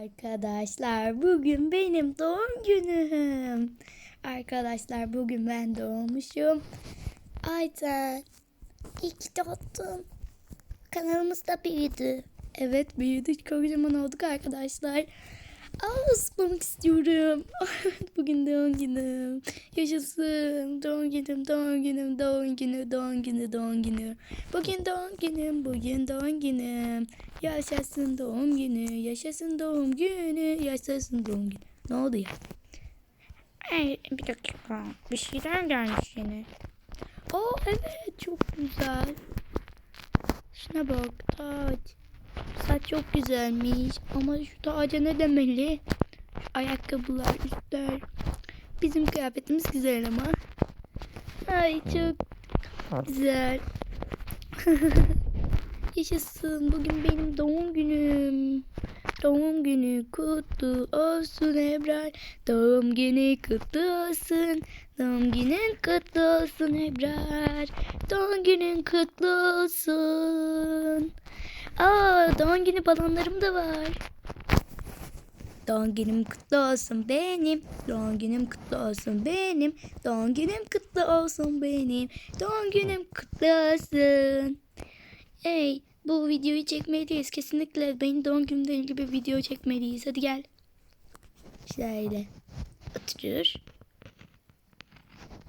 Arkadaşlar bugün benim doğum günüm. Arkadaşlar bugün ben doğmuşum. Ayten ki doğdun. Kanalımız da büyüdü. Evet büyüdük kocaman olduk arkadaşlar. Aa ısıtmamak istiyorum. bugün doğum günüm. Yaşasın. Doğum günüm, doğum günüm, doğum günü, doğum günü, doğum günü. Bugün doğum günüm, bugün doğum günüm. Yaşasın doğum günü, yaşasın doğum günü, yaşasın doğum günü. Ne oldu ya? Ay, bir dakika. Bir şeyler gelmiş yine. Oo evet çok güzel. Şuna bak taç. Saç çok güzelmiş ama şu taca ne demeli? Şu ayakkabılar, üstler. Bizim kıyafetimiz güzel ama. Ay çok güzel. Yaşasın bugün benim doğum günüm. Doğum günü kutlu olsun Ebrar. Doğum günü kutlu olsun. Doğum günün kutlu olsun Ebrar. Doğum günün kutlu olsun. Aa doğum günü balonlarım da var. Doğum günüm kutlu olsun benim. Doğum günüm kutlu olsun benim. Doğum günüm kutlu olsun benim. Doğum günüm kutlu olsun. Hey bu videoyu çekmeliyiz. Kesinlikle benim doğum günümle ilgili bir video çekmeliyiz. Hadi gel. Şöyle.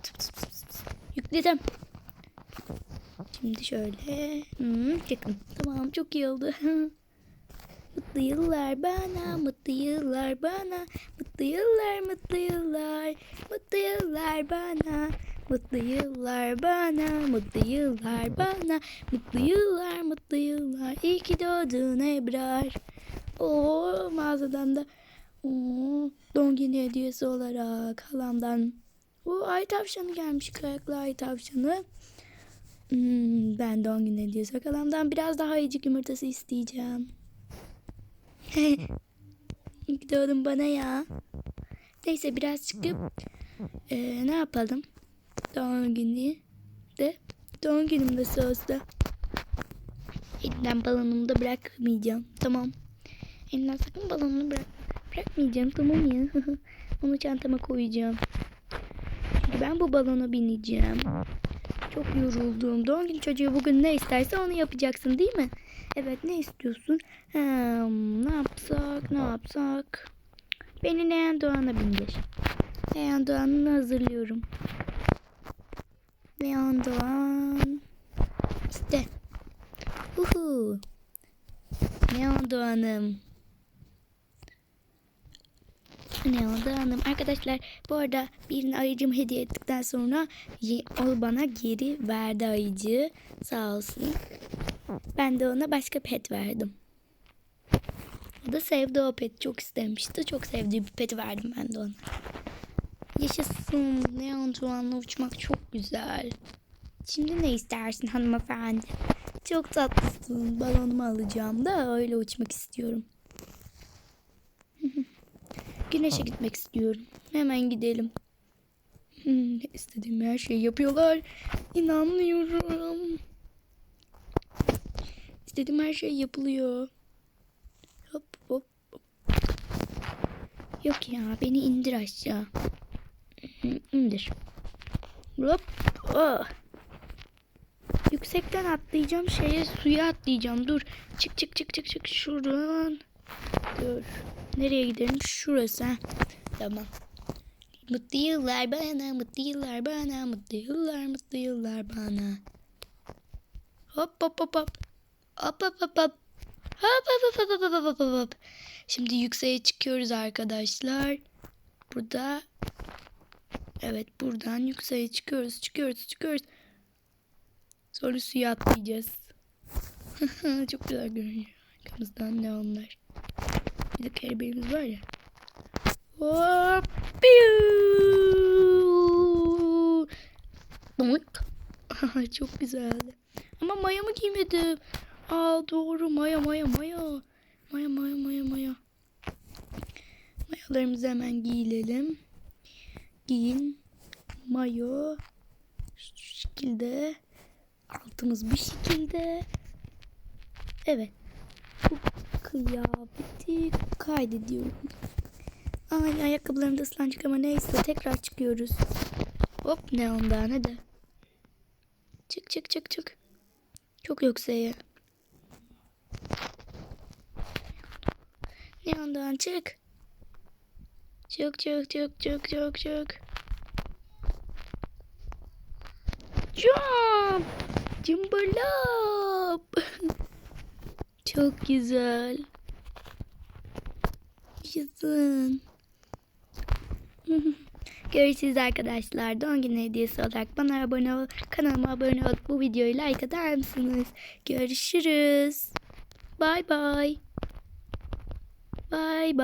Tıp tıp. Yükledim. Şimdi şöyle. Hmm, yakın. Tamam çok iyi oldu. mutlu yıllar bana, mutlu yıllar bana, mutlu yıllar, mutlu yıllar, mutlu yıllar bana. Mutlu yıllar bana, mutlu yıllar bana, mutlu yıllar, mutlu yıllar. İyi ki doğdun Ebrar. Oo mağazadan da oo, günü hediyesi olarak halamdan. O ay tavşanı gelmiş, kayaklı ay tavşanı. Hmm, ben doğum günü hediyesi halamdan biraz daha ayıcık yumurtası isteyeceğim. İyi ki doğdun bana ya. Neyse biraz çıkıp eee, ne yapalım? Doğum günü de doğum günümde sözde. Elimden balonumu da bırakmayacağım. Tamam. Elimden sakın balonumu bırak bırakmayacağım. Tamam ya. Onu çantama koyacağım. Çünkü ben bu balona bineceğim. Çok yoruldum. Doğum günü çocuğu bugün ne isterse onu yapacaksın değil mi? Evet ne istiyorsun? Hmm, ne yapsak ne yapsak? Beni Leğen Doğan'a bindir. Leğen Doğan'ını hazırlıyorum. Leğen Doğan. İşte. Uhu. Leğen Doğan'ım. Leğen Doğan'ım. Arkadaşlar bu arada birine ayıcımı hediye ettikten sonra o bana geri verdi ayıcı. Sağ olsun. Ben de ona başka pet verdim. O da sevdi o pet. Çok istemişti. Çok sevdiği bir pet verdim ben de ona. Yaşasın. Neon Doğan'la uçmak çok güzel. Şimdi ne istersin hanımefendi? Çok tatlısın. Balonumu alacağım da öyle uçmak istiyorum. Güneşe gitmek istiyorum. Hemen gidelim. Hmm, istediğim her şeyi yapıyorlar. İnanmıyorum. İstediğim her şey yapılıyor. Hop hop hop. Yok ya beni indir aşağı. İndir. Hop. Oh. Yüksekten atlayacağım şeye suya atlayacağım. Dur. Çık çık çık çık çık şuradan. Dur. Nereye gidelim? Şurası. Heh. Tamam. Mutlu yıllar bana, mutlu yıllar bana, mutlu yıllar, mutlu yıllar bana. Hop hop hop hop. Hop hop hop hop. Hop hop hop hop hop hop hop. Şimdi yükseğe çıkıyoruz arkadaşlar. Burada Evet buradan yükseğe çıkıyoruz çıkıyoruz çıkıyoruz. Sonra suya atlayacağız. Çok güzel görünüyor. Arkamızdan ne onlar. Bir de kelebeğimiz var ya. Hop. Doink. Çok güzeldi. Ama mayamı giymedim. Aa doğru maya maya maya. Maya maya maya maya. Mayalarımızı hemen giyilelim. Giyin. Mayo. Şu şekilde. Altımız bu şekilde. Evet. Bu kıyafeti kaydediyorum. Ay ayakkabılarım da ıslanacak ama neyse tekrar çıkıyoruz. Hop ne ondan hadi. Çık çık çık çık. Çok yükseğe. Ne ondan çık. Çık çık çık çık çık çık. Jump. Cımbalap. Çok güzel. Yaşasın. Görüşürüz arkadaşlar. Doğum günü hediyesi olarak bana abone ol, kanalıma abone olup bu videoyu like atar mısınız? Görüşürüz. Bye bye. Bye bye.